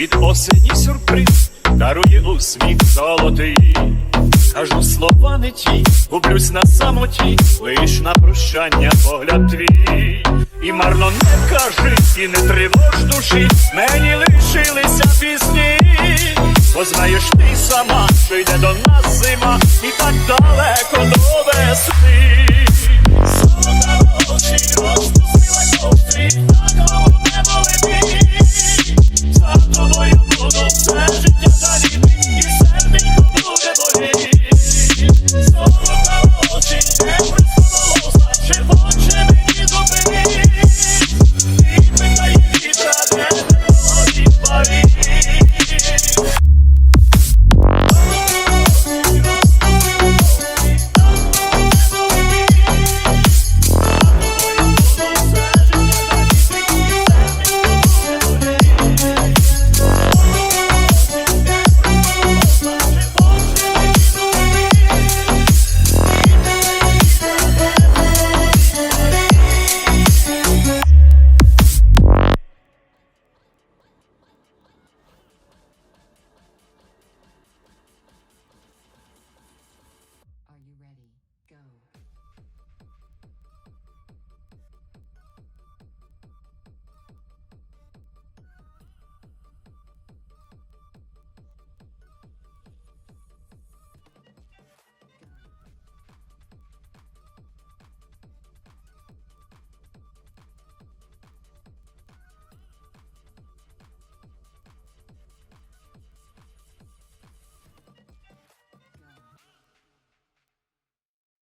Від осені сюрприз дарує усміх золотий. Кажу слова не ті, гублюсь на самоті, лиш на прощання погляд твій. І марно не кажи, і не тривож душі, мені лишилися пісні. Бо знаєш ти сама, що йде до нас зима, і так.